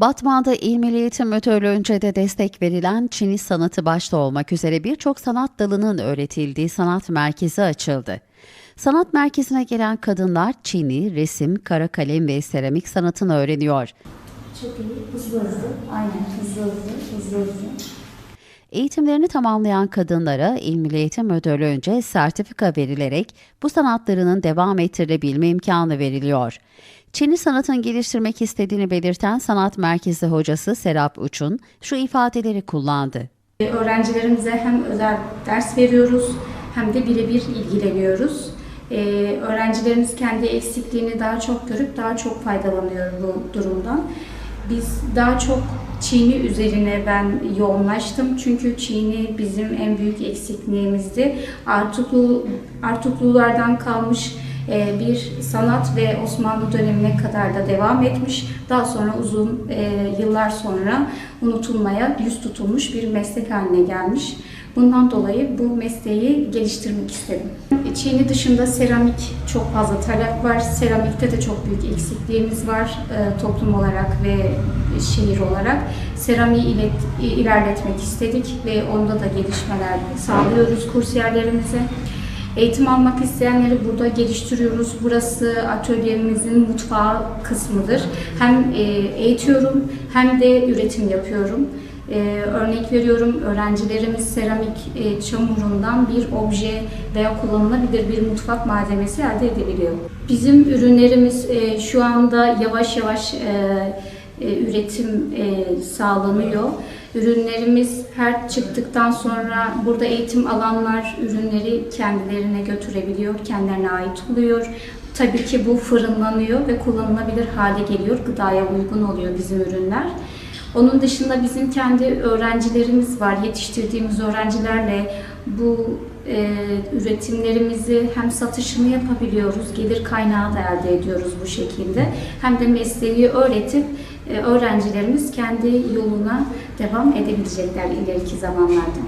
Batman'da İl Milli Eğitim Müdürlüğü'nce de destek verilen Çini sanatı başta olmak üzere birçok sanat dalının öğretildiği sanat merkezi açıldı. Sanat merkezine gelen kadınlar Çini, resim, kara kalem ve seramik sanatını öğreniyor. Çok iyi. Hızlı hızlı. Aynen hızlı hızlı. Hızlı hızlı. Eğitimlerini tamamlayan kadınlara İl Milli Eğitim Müdürlüğü'nce sertifika verilerek bu sanatlarının devam ettirilebilme imkanı veriliyor. Çin'i sanatın geliştirmek istediğini belirten sanat merkezi hocası Serap Uç'un şu ifadeleri kullandı. Öğrencilerimize hem özel ders veriyoruz hem de birebir ilgileniyoruz. Ee, öğrencilerimiz kendi eksikliğini daha çok görüp daha çok faydalanıyor bu durumdan. Biz daha çok Çiğni üzerine ben yoğunlaştım. Çünkü Çiğni bizim en büyük eksikliğimizdi. Artuklu, Artuklulardan kalmış e, bir sanat ve Osmanlı dönemine kadar da devam etmiş. Daha sonra uzun e, yıllar sonra unutulmaya yüz tutulmuş bir meslek haline gelmiş. Bundan dolayı bu mesleği geliştirmek istedim. Çiğni dışında seramik çok fazla talep var. Seramikte de çok büyük eksikliğimiz var e, toplum olarak ve şehir olarak. Seramiği ilet- ilerletmek istedik ve onda da gelişmeler sağlıyoruz kursiyerlerimize. Eğitim almak isteyenleri burada geliştiriyoruz. Burası atölyemizin mutfağı kısmıdır. Hem e, eğitiyorum hem de üretim yapıyorum. E, örnek veriyorum öğrencilerimiz seramik e, çamurundan bir obje veya kullanılabilir bir mutfak malzemesi elde edebiliyor. Bizim ürünlerimiz e, şu anda yavaş yavaş e, e, üretim e, sağlanıyor. Ürünlerimiz her çıktıktan sonra burada eğitim alanlar ürünleri kendilerine götürebiliyor, kendilerine ait oluyor. Tabii ki bu fırınlanıyor ve kullanılabilir hale geliyor. Gıdaya uygun oluyor bizim ürünler. Onun dışında bizim kendi öğrencilerimiz var. Yetiştirdiğimiz öğrencilerle bu e, üretimlerimizi hem satışını yapabiliyoruz, gelir kaynağı da elde ediyoruz bu şekilde. Hem de mesleği öğretip e, öğrencilerimiz kendi yoluna devam edebilecekler ileriki zamanlarda.